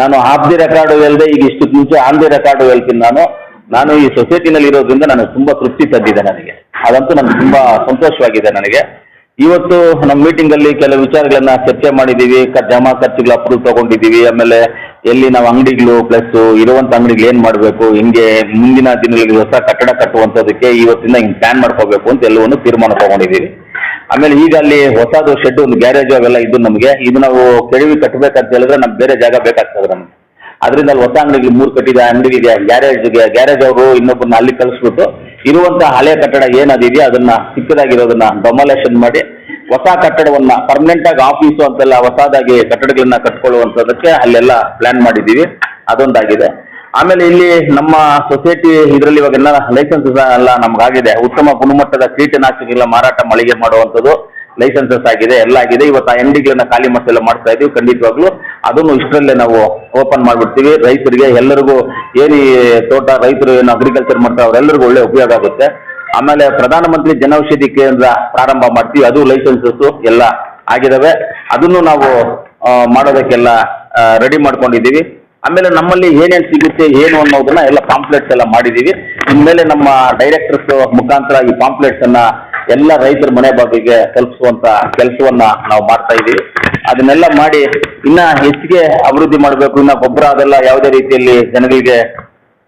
ನಾನು of the record ಹೇಳ್ದೆ, ಈಗ ಇಷ್ಟು ಮುಂಚೆ ಆನ್ ದಿ ರೆಕಾರ್ಡು ಹೇಳ್ತೀನಿ ನಾನು. ನಾನು ಈ ಸೊಸೈಟಿನಲ್ಲಿ ಇರೋದ್ರಿಂದ ನನಗೆ ತುಂಬ ತೃಪ್ತಿ ತಂದಿದೆ ನನಗೆ. ಅದಂತೂ ನನಗೆ ತುಂಬ ಸಂತೋಷವಾಗಿದೆ ನನಗೆ. ಇವತ್ತು ನಮ್ಮ ಮೀಟಿಂಗಲ್ಲಿ ಕೆಲವು ವಿಚಾರಗಳನ್ನ ಚರ್ಚೆ ಮಾಡಿದ್ದೀವಿ. ಜಮಾ ಖರ್ಚುಗಳ ಅಪ್ರೂವ್ ತಗೊಂಡಿದ್ದೀವಿ. ಆಮೇಲೆ ಎಲ್ಲಿ ನಾವು ಅಂಗಡಿಗಳು ಪ್ಲಸ್ ಇರುವಂಥ ಅಂಗಡಿಗಳು ಏನು ಮಾಡಬೇಕು, ಹಿಂಗೆ ಮುಂದಿನ ದಿನಗಳಲ್ಲಿ ಹೊಸ ಕಟ್ಟಡ ಕಟ್ಟುವಂಥದ್ದಕ್ಕೆ ಇವತ್ತಿಂದ ಹಿಂಗೆ ಪ್ಲಾನ್ ಮಾಡ್ಕೋಬೇಕು ಅಂತ ಎಲ್ಲವನ್ನು ತೀರ್ಮಾನ ತಗೊಂಡಿದ್ದೀವಿ. ಆಮೇಲೆ ಈಗ ಅಲ್ಲಿ ಹೊಸದು ಶೆಡ್ ಒಂದು ಗ್ಯಾರೇಜ್ ಅವೆಲ್ಲ ಇದ್ದು ನಮಗೆ. ಇದು ನಾವು ಕೆಡವಿ ಕಟ್ಟಬೇಕಂತ ಹೇಳಿದ್ರೆ ನಮ್ಗೆ ಬೇರೆ ಜಾಗ ಬೇಕಾಗ್ತದೆ ನಮ್ಗೆ. ಅದರಿಂದ ಅಲ್ಲಿ ಹೊಸ ಅಂಗಡಿಗೆ ಮೂರು ಕಟ್ಟಿದ ಅಂಗಡಿಗೆ ಗ್ಯಾರೇಜ್ಗೆ ಗ್ಯಾರೇಜ್ ಅವರು ಇನ್ನೊಬ್ಬರನ್ನ ಅಲ್ಲಿ ಕಳಿಸ್ಬಿಟ್ಟು ಇರುವಂಥ ಹಳೆ ಕಟ್ಟಡ ಏನದಿದೆಯೋ ಅದನ್ನ ಚಿಕ್ಕದಾಗಿರೋದನ್ನ ಡೊಮಲೇಷನ್ ಮಾಡಿ ಹೊಸ ಕಟ್ಟಡವನ್ನ ಪರ್ಮನೆಂಟ್ ಆಗಿ ಆಫೀಸು ಅಂತೆಲ್ಲ ಹೊಸದಾಗಿ ಕಟ್ಟಡಗಳನ್ನ ಕಟ್ಕೊಳ್ಳುವಂಥದಕ್ಕೆ ಅಲ್ಲೆಲ್ಲ ಪ್ಲಾನ್ ಮಾಡಿದ್ದೀವಿ. ಅದೊಂದಾಗಿದೆ. ಆಮೇಲೆ ಇಲ್ಲಿ ನಮ್ಮ ಸೊಸೈಟಿ ಇದರಲ್ಲಿ ಇವಾಗ ಎಲ್ಲ ಲೈಸೆನ್ಸಸ್ ಎಲ್ಲ ನಮಗಾಗಿದೆ. ಉತ್ತಮ ಗುಣಮಟ್ಟದ ಕೀಟನಾಶಕಗಳ ಮಾರಾಟ ಮಳಿಗೆ ಮಾಡುವಂಥದ್ದು ಲೈಸೆನ್ಸಸ್ ಆಗಿದೆ, ಎಲ್ಲ ಆಗಿದೆ. ಇವತ್ತು ಆ ಅಂಗಡಿಗಳನ್ನ ಖಾಲಿ ಮಾಡ್ಸೆಲ್ಲ ಮಾಡ್ತಾ ಇದೀವಿ ಖಂಡಿತವಾಗ್ಲೂ. ಅದನ್ನು ಇಷ್ಟರಲ್ಲೇ ನಾವು ಓಪನ್ ಮಾಡಿಬಿಡ್ತೀವಿ. ರೈತರಿಗೆ ಎಲ್ಲರಿಗೂ ಏನು ತೋಟ, ರೈತರು ಏನು ಅಗ್ರಿಕಲ್ಚರ್ ಮಾಡ್ತಾರೆ, ಅವರೆಲ್ಲರಿಗೂ ಒಳ್ಳೆ ಉಪಯೋಗ ಆಗುತ್ತೆ. ಆಮೇಲೆ ಪ್ರಧಾನಮಂತ್ರಿ ಜನೌಷಧಿ ಕೇಂದ್ರ ಪ್ರಾರಂಭ ಮಾಡ್ತೀವಿ. ಅದು ಲೈಸೆನ್ಸಸ್ ಎಲ್ಲ ಆಗಿದಾವೆ ಅದನ್ನು ನಾವು ಮಾಡೋದಕ್ಕೆಲ್ಲ ರೆಡಿ ಮಾಡ್ಕೊಂಡಿದ್ದೀವಿ. ಆಮೇಲೆ ನಮ್ಮಲ್ಲಿ ಏನೇನು ಸಿಗುತ್ತೆ, ಏನು ಅನ್ನೋದನ್ನ ಎಲ್ಲ ಪಾಂಪ್ಲೆಟ್ಸ್ ಎಲ್ಲ ಮಾಡಿದ್ದೀವಿ ಇನ್ಮೇಲೆ ನಮ್ಮ ಡೈರೆಕ್ಟರ್ಸ್ ಮುಖಾಂತರ ಈ ಪಾಂಪ್ಲೆಟ್ಸ್ ಅನ್ನ ಎಲ್ಲ ರೈತರ ಮನೆ ಬಾಗಿಲಿಗೆ ತಲುಪಿಸುವಂತ ಕೆಲಸವನ್ನ ನಾವು ಮಾಡ್ತಾ ಇದ್ದೀವಿ ಅದನ್ನೆಲ್ಲ ಮಾಡಿ ಇನ್ನ ಹೆಚ್ಚಿಗೆ ಅಭಿವೃದ್ಧಿ ಮಾಡಬೇಕು, ಇನ್ನ ಗೊಬ್ಬರ ಅದೆಲ್ಲ ಯಾವುದೇ ರೀತಿಯಲ್ಲಿ ಜನಗಳಿಗೆ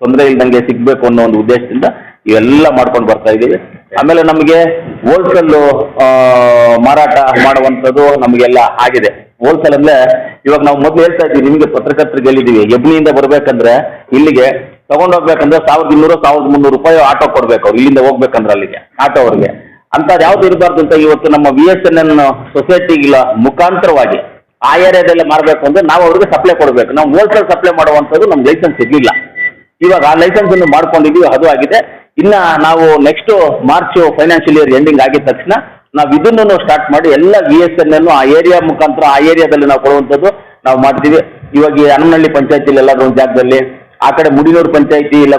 ತೊಂದರೆ ಇಲ್ದಂಗೆ ಸಿಗ್ಬೇಕು ಅನ್ನೋ ಒಂದು ಉದ್ದೇಶದಿಂದ ಇವೆಲ್ಲ ಮಾಡ್ಕೊಂಡು ಬರ್ತಾ ಇದ್ದೀವಿ ಆಮೇಲೆ ನಮಗೆ ಹೋಲ್ಸೇಲ್ ಮಾರಾಟ ಮಾಡುವಂಥದ್ದು ನಮಗೆಲ್ಲ ಆಗಿದೆ. ಹೋಲ್ಸೇಲ್ ಅಂದ್ರೆ ಇವಾಗ ನಾವು ಮೊದಲು ಹೇಳ್ತಾ ಇದ್ವಿ, ನಿಮಗೆ ಪತ್ರಕರ್ತರಿಗೆ ಹೇಳಿದೀವಿ, ಎಬ್ನಿಯಿಂದ ಬರಬೇಕಂದ್ರೆ ಇಲ್ಲಿಗೆ ತಗೊಂಡೋಗ್ಬೇಕಂದ್ರೆ ಸಾವಿರದ ಇನ್ನೂರು, ಸಾವಿರದ ಮುನ್ನೂರು ರೂಪಾಯಿ ಆಟೋ ಕೊಡ್ಬೇಕು ಅವ್ರು, ಇಲ್ಲಿಂದ ಹೋಗ್ಬೇಕಂದ್ರೆ ಅಲ್ಲಿಗೆ, ಆಟೋ ಅವ್ರಿಗೆ. ಅಂಥದ್ದು ಯಾವ್ದು ಇರಬಾರ್ದು ಅಂತ ಇವತ್ತು ನಮ್ಮ ವಿ ಎಸ್ ಎನ್ ಎನ್ ಸೊಸೈಟಿಗಿಲ್ಲ ಮುಖಾಂತರವಾಗಿ ಆ ಏರಿಯಾದಲ್ಲೇ ಮಾಡ್ಬೇಕು ಅಂದ್ರೆ ನಾವು ಅವ್ರಿಗೆ ಸಪ್ಲೈ ಕೊಡಬೇಕು. ನಾವು ಹೋಲ್ಸೇಲ್ ಸಪ್ಲೈ ಮಾಡುವಂಥದ್ದು ನಮ್ಗೆ ಲೈಸೆನ್ಸ್ ಇರಲಿಲ್ಲ. ಇವಾಗ ಆ ಲೈಸೆನ್ಸ್ ಅನ್ನು ಮಾಡ್ಕೊಂಡಿದ್ದೀವಿ ಅದು ಆಗಿದೆ. ಇನ್ನ ನಾವು next March financial year ending ಆಗಿದ ತಕ್ಷಣ ನಾವು ಇದನ್ನು ಸ್ಟಾರ್ಟ್ ಮಾಡಿ ಎಲ್ಲ ವಿ ಎಸ್ ಎನ್ ಅನ್ನು ಆ ಏರಿಯಾ ಮುಖಾಂತರ ಆ ಏರಿಯಾದಲ್ಲಿ ನಾವು ಕೊಡುವಂಥದ್ದು ನಾವು ಮಾಡ್ತೀವಿ. ಇವಾಗ ಈ ಅನ್ನಹಳ್ಳಿ ಪಂಚಾಯತಿಲಿ ಎಲ್ಲಾದ್ರೂ ಒಂದು ಜಾಗದಲ್ಲಿ, ಆ ಕಡೆ ಮುಡಿನೂರು ಪಂಚಾಯತಿ ಇಲ್ಲ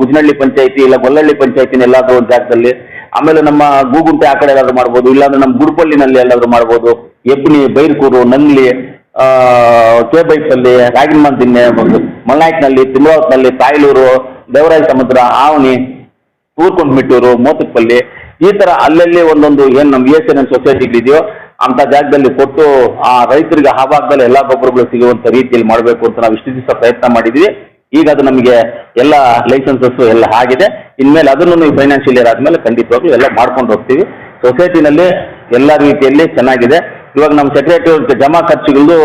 ಗುಜನಹಳ್ಳಿ ಪಂಚಾಯತಿ ಇಲ್ಲ ಗೊಲ್ಲಹಳ್ಳಿ ಪಂಚಾಯತಿನ ಎಲ್ಲಾದ್ರೂ ಒಂದು ಜಾಗದಲ್ಲಿ, ಆಮೇಲೆ ನಮ್ಮ ಗೂಗುಂಟೆ ಆ ಕಡೆ ಎಲ್ಲಾದ್ರೂ ಮಾಡ್ಬೋದು, ಇಲ್ಲಾಂದ್ರೆ ನಮ್ಮ ಗುಡ್ಪಳ್ಳಿನಲ್ಲಿ ಎಲ್ಲಾದ್ರೂ ಮಾಡ್ಬೋದು. ಎಬ್ನಿ, ಬೈರ್ಕೂರು ನಲ್ಲಿ ಕೆ ಬೈಪಲ್ಲಿ ರಾಗಿಮಂದಿನ್ನೆ ಮಲ್ನಾಯ್ಕನಲ್ಲಿ ತಿಮ್ರಾವತ್ನಲ್ಲಿ ತಾಯ್ಲೂರು ದೇವರಾಯ ಸಮುದ್ರ ಆವನಿ ಊರ್ಕೊಂಡ್ಬಿಟ್ಟೂರು ಮೋತಕ್ಪಲ್ಲಿ ಈ ತರ ಅಲ್ಲಲ್ಲಿ ಒಂದೊಂದು ಏನು ನಮ್ಮ ಬಿ ಎಸ್ ಎನ್ ಎನ್ ಸೊಸೈಟಿಗಳಿದೆಯೋ ಅಂತ ಜಾಗದಲ್ಲಿ ಕೊಟ್ಟು ಆ ರೈತರಿಗೆ ಆ ಭಾಗದಲ್ಲಿ ಎಲ್ಲ ಗೊಬ್ಬರಗಳು ಸಿಗುವಂತ ರೀತಿಯಲ್ಲಿ ಮಾಡಬೇಕು ಅಂತ ನಾವು ಇಷ್ಟು ದಿವಸ ಪ್ರಯತ್ನ ಮಾಡಿದ್ವಿ. ಈಗ ಅದು ನಮಗೆ ಎಲ್ಲ ಲೈಸೆನ್ಸಸ್ ಎಲ್ಲ ಆಗಿದೆ. ಇನ್ಮೇಲೆ ಅದನ್ನು ನೀವು ಫೈನಾನ್ಷಿಯಲ್ ಇಯರ್ ಆದ್ಮೇಲೆ ಖಂಡಿತವಾಗ್ಲೂ ಎಲ್ಲ ಮಾಡ್ಕೊಂಡು ಹೋಗ್ತೀವಿ. ಸೊಸೈಟಿನಲ್ಲಿ ಎಲ್ಲ ರೀತಿಯಲ್ಲಿ ಚೆನ್ನಾಗಿದೆ. ಇವಾಗ ನಮ್ಮ ಸೆಕ್ರೆಟರಿ ಜಮಾ ಖರ್ಚುಗಳು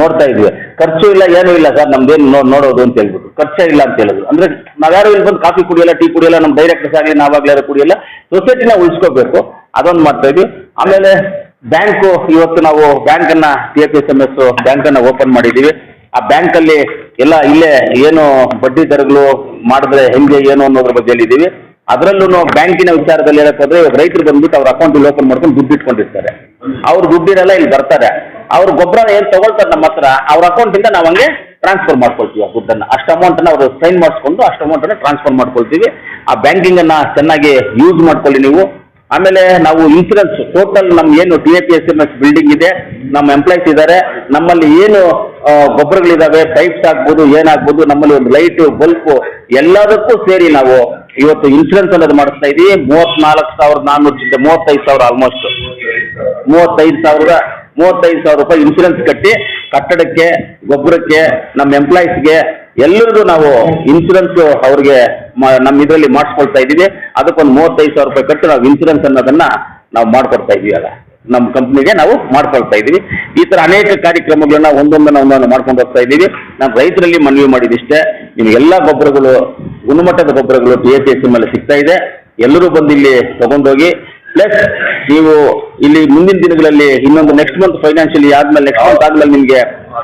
ನೋಡ್ತಾ ಇದ್ವಿ. ಖರ್ಚು ಇಲ್ಲ, ಏನೂ ಇಲ್ಲ ಸರ್, ನಮ್ದೇನು ನೋಡೋದು ಅಂತ ಹೇಳ್ಬಿಟ್ಟು. ಖರ್ಚೇ ಇಲ್ಲ ಅಂತ ಹೇಳಿದ್ರು ಅಂದ್ರೆ ನಾವ್ಯಾರು ಇಲ್ಲಿ ಬಂದು ಕಾಫಿ ಕುಡಿಯಲ್ಲ, ಟೀ ಕುಡಿಯಲ್ಲ ನಮ್ಮ ಡೈರೆಕ್ಟರ್ಸ್ ಆಗಲಿ ನಾವಾಗ್ಲಾರು ಕುಡಿಯಲ್ಲ. ಸೊಸೈಟಿನ ಉಳಿಸ್ಕೋಬೇಕು. ಅದೊಂದು ಮಾಡ್ತಾ ಇದ್ವಿ. ಆಮೇಲೆ ಬ್ಯಾಂಕು, ಇವತ್ತು ನಾವು ಬ್ಯಾಂಕನ್ನ T F S M S ಬ್ಯಾಂಕನ್ನ ಓಪನ್ ಮಾಡಿದ್ದೀವಿ. ಆ ಬ್ಯಾಂಕಲ್ಲಿ ಎಲ್ಲ ಇಲ್ಲೇ ಏನು ಬಡ್ಡಿ ದರಗಳು ಮಾಡಿದ್ರೆ ಹೆಂಗೆ, ಏನು ಅನ್ನೋದ್ರ ಬಗ್ಗೆ ಹೇಳಿದ್ದೀವಿ. ಅದರಲ್ಲೂ ಬ್ಯಾಂಕಿನ ವಿಚಾರದಲ್ಲಿ ಏನಕ್ಕೆ ಹೋದ್ರೆ ಇವಾಗ ರೈತರು ಬಂದ್ಬಿಟ್ಟು ಅವ್ರ ಅಕೌಂಟ್ ಓಪನ್ ಮಾಡ್ಕೊಂಡು ದುಡ್ಡು ಇಟ್ಕೊಂಡಿರ್ತಾರೆ. ಅವ್ರ ದುಡ್ಡಿರಲ್ಲ, ಇಲ್ಲಿ ಬರ್ತಾರೆ. ಅವ್ರ ಗೊಬ್ಬರ ಏನು ತಗೊಳ್ತಾರೆ ನಮ್ಮ ಹತ್ರ, ಅವ್ರ ಅಕೌಂಟಿಂದ ನಾವು ಹಂಗೆ ಟ್ರಾನ್ಸ್ಫರ್ ಮಾಡ್ಕೊಳ್ತೀವಿ ಆ ದುಡ್ಡನ್ನು. ಅಷ್ಟು ಅಮೌಂಟನ್ನು ಅವರು ಸೈನ್ ಮಾಡಿಸ್ಕೊಂಡು ಅಷ್ಟು ಅಮೌಂಟನ್ನು ಟ್ರಾನ್ಸ್ಫರ್ ಮಾಡ್ಕೊಳ್ತೀವಿ. ಆ ಬ್ಯಾಂಕಿಂಗನ್ನು ಚೆನ್ನಾಗಿ ಯೂಸ್ ಮಾಡ್ಕೊಳ್ಳಿ ನೀವು. ಆಮೇಲೆ ನಾವು ಇನ್ಸೂರೆನ್ಸ್ ಟೋಟಲ್ ನಮ್ಮ ಏನು T A P S M S building ಇದೆ, ನಮ್ಮ ಎಂಪ್ಲಾಯ್ಸ್ ಇದ್ದಾರೆ ನಮ್ಮಲ್ಲಿ ಏನು ಗೊಬ್ಬರಗಳಿದ್ದಾವೆ ಪೈಪ್ಸ್ ಆಗ್ಬೋದು, ಏನಾಗ್ಬೋದು, ನಮ್ಮಲ್ಲಿ ಒಂದು ಲೈಟು ಬಲ್ಪು ಎಲ್ಲದಕ್ಕೂ ಸೇರಿ ನಾವು ಇವತ್ತು ಇನ್ಸೂರೆನ್ಸ್ ಅನ್ನೋದು ಮಾಡಿಸ್ತಾ ಇದ್ದೀವಿ ಮೂವತ್ನಾಲ್ಕು ಸಾವಿರದ ನಾನ್ನೂರು ಮೂವತ್ತೈದು ಸಾವಿರ ಆಲ್ಮೋಸ್ಟ್ ಮೂವತ್ತೈದು ಸಾವಿರದ ಮೂವತ್ತೈದು ಸಾವಿರ ರೂಪಾಯಿ ಇನ್ಸೂರೆನ್ಸ್ ಕಟ್ಟಿ ಕಟ್ಟಡಕ್ಕೆ, ಗೊಬ್ಬರಕ್ಕೆ, ನಮ್ಮ ಎಂಪ್ಲಾಯೀಸ್ಗೆ ಎಲ್ಲರಿಗೂ ನಾವು ಇನ್ಸೂರೆನ್ಸ್ ಅವ್ರಿಗೆ ನಮ್ಮ ಇದರಲ್ಲಿ ಮಾಡಿಸ್ಕೊಳ್ತಾ ಇದ್ದೀವಿ. ಅದಕ್ಕೊಂದು ಮೂವತ್ತೈದು ಸಾವಿರ ರೂಪಾಯಿ ಕಟ್ಟಿ ನಾವು ಇನ್ಸೂರೆನ್ಸ್ ಅನ್ನೋದನ್ನ ನಾವು ಮಾಡ್ಕೊಡ್ತಾ ಇದೀವಿ ಅಲ್ಲ. ನಮ್ಮ ಕಂಪ್ನಿಗೆ ನಾವು ಮಾಡ್ಕೊಳ್ತಾ ಇದ್ದೀವಿ. ಈ ಥರ ಅನೇಕ ಕಾರ್ಯಕ್ರಮಗಳನ್ನ ಒಂದೊಂದನ್ನ ಒಂದೊಂದು ಮಾಡ್ಕೊಂಡು ಹೋಗ್ತಾ ಇದ್ದೀವಿ. ನಾನು ರೈತರಲ್ಲಿ ಮನವಿ ಮಾಡಿದಿಷ್ಟೇ. ನಿಮಗೆಲ್ಲ ಗೊಬ್ಬರಗಳು, ಗುಣಮಟ್ಟದ ಗೊಬ್ಬರಗಳು ಟಿ ಎಸ್ ಎಸ್ ಮೇಲೆ ಸಿಗ್ತಾ ಇದೆ. ಎಲ್ಲರೂ ಬಂದು ಇಲ್ಲಿ ತಗೊಂಡೋಗಿ ಪ್ಲಸ್ ನೀವು ಇಲ್ಲಿ ಮುಂದಿನ ದಿನಗಳಲ್ಲಿ ಇನ್ನೊಂದು ನೆಕ್ಸ್ಟ್ ಮಂತ್ ಫೈನಾನ್ಷಿಯಲಿ ಆದ್ಮೇಲೆ ನೆಕ್ಸ್ಟ್ ಮಂತ್ ಆದ್ಮೇಲೆ ನಿಮಗೆ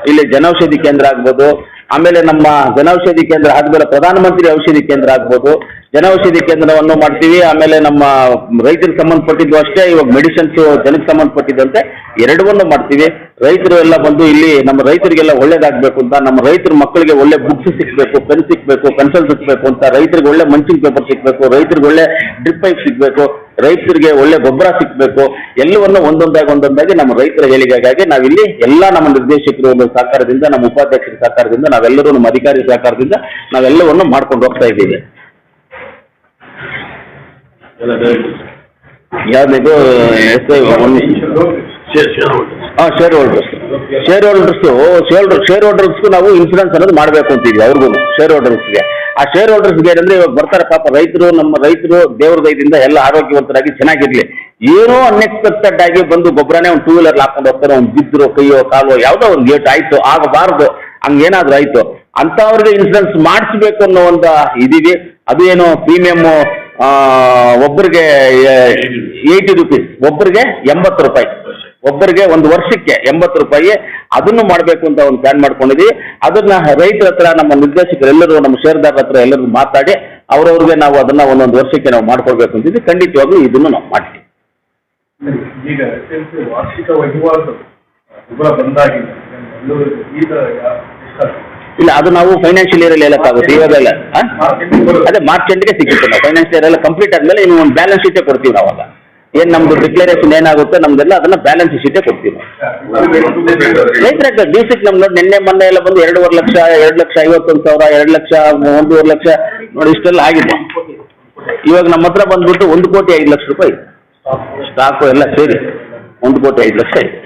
ಇಲ್ಲಿ ಜನೌಷಧಿ ಕೇಂದ್ರ ಆಗ್ಬೋದು. ಆಮೇಲೆ ನಮ್ಮ ಜನೌಷಧಿ ಕೇಂದ್ರ ಆದ್ಮೇಲೆ ಪ್ರಧಾನಮಂತ್ರಿ ಔಷಧಿ ಕೇಂದ್ರ ಆಗ್ಬೋದು. ಜನೌಷಧಿ ಕೇಂದ್ರವನ್ನು ಮಾಡ್ತೀವಿ. ಆಮೇಲೆ ನಮ್ಮ ರೈತರಿಗೆ ಸಂಬಂಧಪಟ್ಟಿದ್ದು ಅಷ್ಟೇ, ಇವಾಗ ಮೆಡಿಸಿನ್ಸ್ ಜನಕ್ಕೆ ಸಂಬಂಧಪಟ್ಟಿದ್ದಂತೆ ಎರಡವನ್ನು ಮಾಡ್ತೀವಿ. ರೈತರು ಎಲ್ಲ ಬಂದು ಇಲ್ಲಿ ನಮ್ಮ ರೈತರಿಗೆಲ್ಲ ಒಳ್ಳೇದಾಗಬೇಕು ಅಂತ, ನಮ್ಮ ರೈತರ ಮಕ್ಕಳಿಗೆ ಒಳ್ಳೆ ಬುಕ್ಸ್ ಸಿಗಬೇಕು ಪೆನ್ ಸಿಗಬೇಕು ಕನ್ಸಲ್ ಸಿಗಬೇಕು ಅಂತ, ರೈತರಿಗೆ ಒಳ್ಳೆ ಮಂಚಿಂಗ್ ಪೇಪರ್ ಸಿಗಬೇಕು, ರೈತರಿಗೆ ಒಳ್ಳೆ ಡ್ರಿಪ್ ಪೈಪ್ ಸಿಗಬೇಕು, ರೈತರಿಗೆ ಒಳ್ಳೆ ಗೊಬ್ಬರ ಸಿಗಬೇಕು, ಎಲ್ಲವನ್ನು ಒಂದೊಂದಾಗಿ ಒಂದೊಂದಾಗಿ ನಮ್ಮ ರೈತರ ಹೇಳಿಕೆಗಾಗಿ ನಾವಿಲ್ಲಿ ಎಲ್ಲ ನಮ್ಮ ನಿರ್ದೇಶಕರು ಒಂದು ಸಹಕಾರದಿಂದ, ನಮ್ಮ ಉಪಾಧ್ಯಕ್ಷರ ಸಹಕಾರದಿಂದ, ನಾವೆಲ್ಲರೂ ನಮ್ಮ ಅಧಿಕಾರಿ ಸಹಕಾರದಿಂದ ನಾವೆಲ್ಲವನ್ನು ಮಾಡ್ಕೊಂಡು ಹೋಗ್ತಾ ಇದ್ದೀವಿ. ಯಾವ್ದಿದು ಎಸ್ ಐ ಒಂದು ಹಾಂ share holders share holders share share ಹೋಲ್ಡರ್ಸ್ಗೂ ನಾವು ಇನ್ಸೂರೆನ್ಸ್ ಅನ್ನೋದು ಮಾಡಬೇಕು ಅಂತಿದ್ವಿ ಅವ್ರಿಗೂ ಶೇರ್ ಹೋಲ್ಡರ್ಸ್ಗೆ ಆ ಶೇರ್ ಹೋಲ್ಡರ್ಸ್ಗೆ ಏನಂದ್ರೆ ಇವಾಗ ಬರ್ತಾರೆ ಪಾಪ ರೈತರು ನಮ್ಮ ರೈತರು ದೇವ್ರ ದಯದಿಂದ ಎಲ್ಲ ಆರೋಗ್ಯವಂತರಾಗಿ ಚೆನ್ನಾಗಿರ್ಲಿ. ಏನೋ ಅನ್ಎಕ್ಸ್ಪೆಕ್ಟೆಡ್ ಆಗಿ ಬಂದು ಗೊಬ್ಬರನೇ ಒಂದು ಟೂ ವೀಲರ್ ಹಾಕೊಂಡು ಹೋಗ್ತಾರೆ ಒಂದು ಬಿದ್ದರು ಕೈಯೋ ಕಾಲೋ ಯಾವುದೋ ಒಂದು ಗೇಟ್ ಆಯಿತು ಆಗಬಾರ್ದು ಹಂಗೇನಾದ್ರೂ ಆಯ್ತು. ಅಂಥವ್ರಿಗೆ ಇನ್ಸೂರೆನ್ಸ್ ಮಾಡಿಸ್ಬೇಕು ಅನ್ನೋ ಒಂದು ಇದೀವಿ ಅದು ಏನು ಪ್ರೀಮಿಯಮ್ಮು ಒಬ್ಬರಿಗೆ ಏಯ್ಟಿ ರುಪೀಸ್ ಒಬ್ಬರಿಗೆ ಎಂಬತ್ತು ರೂಪಾಯಿ. ಒಬ್ಬರಿಗೆ ಒಂದು ವರ್ಷಕ್ಕೆ ಎಂಬತ್ತು ರೂಪಾಯಿ. ಅದನ್ನು ಮಾಡಬೇಕು ಅಂತ ಒಂದು ಪ್ಲಾನ್ ಮಾಡ್ಕೊಂಡಿದ್ವಿ. ಅದನ್ನ ರೈತರ ಹತ್ರ, ನಮ್ಮ ನಿರ್ದೇಶಕರೆಲ್ಲರೂ, ನಮ್ಮ ಷೇರ್ದಾರರ ಹತ್ರ ಎಲ್ಲರೂ ಮಾತಾಡಿ, ಅವ್ರವ್ರಿಗೆ ನಾವು ಅದನ್ನ ಒಂದೊಂದು ವರ್ಷಕ್ಕೆ ನಾವು ಮಾಡ್ಕೊಳ್ಬೇಕು ಅಂತಿದ್ವಿ. ಖಂಡಿತವಾಗ್ಲೂ ಇದನ್ನು ನಾವು ಮಾಡ್ತೀವಿ. ಈಗ ವಾರ್ಷಿಕ ವಹಿವಾಟು ಗೊಬ್ಬರ ಇಲ್ಲ, ಅದು ನಾವು ಫೈನಾನ್ಷಿಯಲ್ ಇಯರ್ ಹೇಳಕ್ಕಾಗುತ್ತೆ ಇವಾಗೆಲ್ಲ. ಅದೇ ಮಾರ್ಚ್ ಎಂಟ್ಗೆ ಸಿಗುತ್ತೆ ಫೈನಾನ್ಷಿಯಲ್ ಇಯರ್ ಎಲ್ಲ ಕಂಪ್ಲೀಟ್ ಆದ್ಮೇಲೆ ಇನ್ನು ಒಂದು ಬ್ಯಾಲೆನ್ಸ್ ಶೀಟೇ ಕೊಡ್ತೀವಿ ನಾವು ಅವಾಗ. ಏನು ನಮ್ದು ಡಿಕ್ಲರೇಷನ್ ಏನಾಗುತ್ತೆ ನಮ್ದೆಲ್ಲ ಅದನ್ನ ಬ್ಯಾಲೆನ್ಸ್ ಶೀಟೇ ಕೊಡ್ತೀವಿ ರೈತರ ಡಿಸಿಕ್ ನಮ್ ನೋಡಿ ನಿನ್ನೆ, ಮೊನ್ನೆ ಎಲ್ಲ ಬಂದು ಎರಡೂವರೆ ಲಕ್ಷ, ಎರಡು ಲಕ್ಷ, ಐವತ್ತೊಂದು ಸಾವಿರ, ಎರಡು ಲಕ್ಷ, ಒಂದೂವರೆ ಲಕ್ಷ, ನೋಡಿ ಇಷ್ಟೆಲ್ಲ ಆಗಿದೆ. ಇವಾಗ ನಮ್ಮ ಹತ್ರ ಬಂದ್ಬಿಟ್ಟು ಒಂದು ಕೋಟಿ ಐದು ಲಕ್ಷ ರೂಪಾಯಿ ಸ್ಟಾಕ್ ಸ್ಟಾಕು ಎಲ್ಲ ಸೇರಿ ಒಂದು ಕೋಟಿ ಐದು ಲಕ್ಷ ಇದೆ.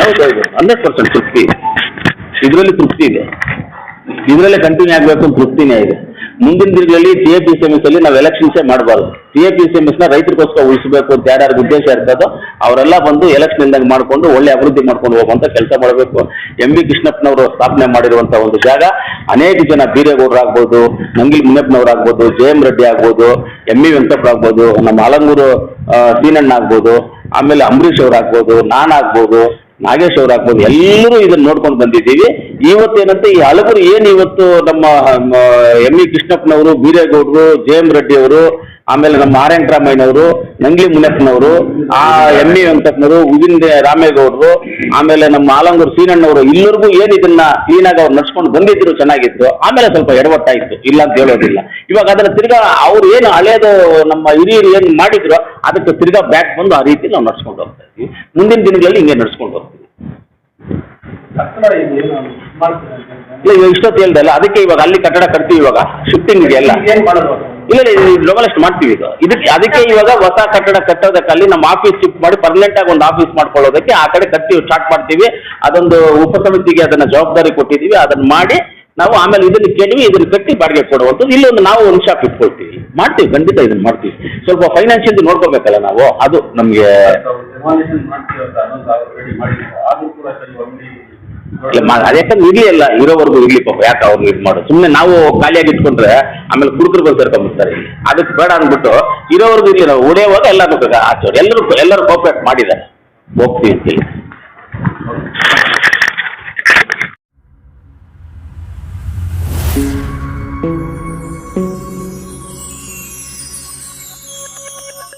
ಹೌದೌದು ಹಂಡ್ರೆಡ್ ಪರ್ಸೆಂಟ್ ತೃಪ್ತಿ. ಇದೆ ಇದರಲ್ಲಿ ತೃಪ್ತಿ ಇದೆ. ಇದರಲ್ಲೇ ಕಂಟಿನ್ಯೂ ಆಗಬೇಕು ಅಂತ ತೃಪ್ತಿನೇ ಇದೆ. ಮುಂದಿನ ದಿನಗಳಲ್ಲಿ T A P C M S ಅಲ್ಲಿ ನಾವು ಎಲೆಕ್ಷನ್ಸೇ ಮಾಡಬಾರ್ದು. T A P C M ಎಸ್ನ ರೈತರಿಗೋಸ್ಕರ ಉಳಿಸಬೇಕು ಅಂತ ಯಾರ್ಯಾರ ಉದ್ದೇಶ ಇರ್ತದೋ, ಅವರೆಲ್ಲ ಬಂದು ಎಲೆಕ್ಷನ್ ಇಂದಾಗ ಮಾಡಿಕೊಂಡು ಒಳ್ಳೆ ಅಭಿವೃದ್ಧಿ ಮಾಡ್ಕೊಂಡು ಹೋಗುವಂತ ಕೆಲಸ ಮಾಡಬೇಕು. ಎಂ ಬಿ ಕೃಷ್ಣಪ್ಪನವರು ಸ್ಥಾಪನೆ ಮಾಡಿರುವಂತ ಒಂದು ಜಾಗ. ಅನೇಕ ಜನ ಬೀರೇಗೌಡರಾಗ್ಬೋದು ನಂಗಿಲ್ ಮುನಿಯಪ್ಪನವರಾಗ್ಬೋದು ಜೆ ಎಂ ರೆಡ್ಡಿ ಆಗ್ಬೋದು, ಎಂ ಇ ವೆಂಕಟಪ್ಪ ಆಗ್ಬೋದು, ನಮ್ಮ ಆಲಂಗೂರು ಸೀನಣ್ಣ ಆಗ್ಬೋದು ಆಮೇಲೆ ಅಂಬರೀಷ್ ನಾನು ಆಗ್ಬೋದು, ನಾಗೇಶ್ ಅವರಾಗ್ಬೋದು ಎಲ್ಲರೂ ಇದನ್ನ ನೋಡ್ಕೊಂಡು ಬಂದಿದ್ದೀವಿ. ಇವತ್ತೇನಂತೆ, ಈ ಹಲವರು ಏನು ಇವತ್ತು ನಮ್ಮ ಎಂ ಇ ಕೃಷ್ಣಪ್ಪನವರು, ಬೀರೇಗೌಡರು, ಜೆ ಎಂ ರೆಡ್ಡಿ ಅವರು ಆಮೇಲೆ ನಮ್ಮ ಆರ್ ಎನ್ ರಾಮಯ್ಯನವರು ನಂಗ್ಲಿ ಮುನಿಯಪ್ಪನವರು, ಆ ಎಂ ಇ ವೆಂಕಟಪ್ಪನವರು ಉಗಿಂದ ರಾಮೇಗೌಡರು, ಆಮೇಲೆ ನಮ್ಮ ಆಲಂಗೂರು ಸೀನಣ್ಣವರು ಇಲ್ಲರಿಗೂ ಏನು ಇದನ್ನ ಕ್ಲೀನಾಗಿ ಅವ್ರು ನಡ್ಸ್ಕೊಂಡು ಬಂದಿದ್ರು ಚೆನ್ನಾಗಿತ್ತು. ಆಮೇಲೆ ಸ್ವಲ್ಪ ಎಡವಟ್ಟಾಯಿತು. ಇಲ್ಲ ಅಂತ ಹೇಳೋದಿಲ್ಲ. ಇವಾಗ ಅದನ್ನ ತಿರ್ಗಾ ಅವ್ರು ಏನು ಹಳೇದು ನಮ್ಮ ಹಿರಿಯರು ಏನು ಮಾಡಿದ್ರು, ಅದಕ್ಕೆ ತಿರ್ಗಾ ಬ್ಯಾಕ್ ಬಂದು ಆ ರೀತಿ ನಾವು ನಡ್ಸ್ಕೊಂಡು ಹೋಗ್ತಾ ಇದ್ವಿ. ಮುಂದಿನ ದಿನಗಳಲ್ಲಿ ಹಿಂಗೆ ನಡ್ಸ್ಕೊಂಡು ಹೋಗ್ತೀವಿ. ಇಲ್ಲ ಇಷ್ಟೊತ್ತು ಹೇಳ್ದಲ್ಲ ಅದಕ್ಕೆ ಇವಾಗ ಅಲ್ಲಿ ಕಟ್ಟಡ ಕಟ್ತೀವಿ ಇವಾಗ ಶಿಫ್ಟಿಂಗ್ ಇದೆಯಲ್ಲ ಇಲ್ಲ ಇಲ್ಲ ಮಾಡ್ತೀವಿ ಇದು ಇದಕ್ಕೆ, ಅದಕ್ಕೆ ಇವಾಗ ಹೊಸ ಕಟ್ಟಡ ಕಟ್ಟೋದಕ್ಕಲ್ಲಿ ನಮ್ಮ ಆಫೀಸ್ ಶಿಫ್ಟ್ ಮಾಡಿ ಪರ್ಮನೆಂಟ್ ಆಗಿ ಒಂದು ಆಫೀಸ್ ಮಾಡ್ಕೊಳ್ಳೋದಕ್ಕೆ ಆ ಕಡೆ ಕಟ್ಟಿ ಸ್ಟಾರ್ಟ್ ಮಾಡ್ತೀವಿ. ಅದೊಂದು ಉಪಸಮಿತಿಗೆ ಅದನ್ನ ಜವಾಬ್ದಾರಿ ಕೊಟ್ಟಿದ್ದೀವಿ. ಅದನ್ನ ಮಾಡಿ ನಾವು ಆಮೇಲೆ ಇದನ್ನ ಕೆಡವಿ ಇದನ್ನ ಕಟ್ಟಿ ಬಾಡಿಗೆ ಕೊಡುವಂಥದ್ದು. ಇಲ್ಲೊಂದು ನಾವು ಒಂದು ಶಾಪ್ ಇಟ್ಕೊಳ್ತೀವಿ. ಮಾಡ್ತೀವಿ, ಖಂಡಿತ ಇದನ್ನ ಮಾಡ್ತೀವಿ. ಸ್ವಲ್ಪ ಫೈನಾನ್ಷಿಯಲ್ ನೋಡ್ಕೋಬೇಕಲ್ಲ ನಾವು? ಅದು ನಮಗೆ ಇಲ್ಲ ಅದು ಇರ್ಲಿ ಅಲ್ಲ, ಇರೋವರೆಗೂ ಇರ್ಲಿ ಪಾಪ, ಯಾಕೆ ಅವ್ರನ್ನ ಇದು ಮಾಡೋದು? ಸುಮ್ಮನೆ ನಾವು ಖಾಲಿಯಾಗಿ ಇಟ್ಕೊಂಡ್ರೆ ಆಮೇಲೆ ಕುಡುಕರು ಬಂದು ಸೇರ್ಕೊಂಡ್ಬಿಡ್ತಾರೆ ಅದಕ್ಕೆ ಬೇಡ ಅಂದ್ಬಿಟ್ಟು, ಇರೋವರೆಗೂ ಇರ್ಲಿ, ನಾವು ಉಳಿಯುವಾಗ ಎಲ್ಲರೂ ಆಚೋರು ಎಲ್ಲರೂ ಎಲ್ಲರೂ ಕೋಪರೇಟ್ ಮಾಡಿದ್ದಾರೆ. ಹೋಗ್ತೀವಿ ಅಂತೇಳಿ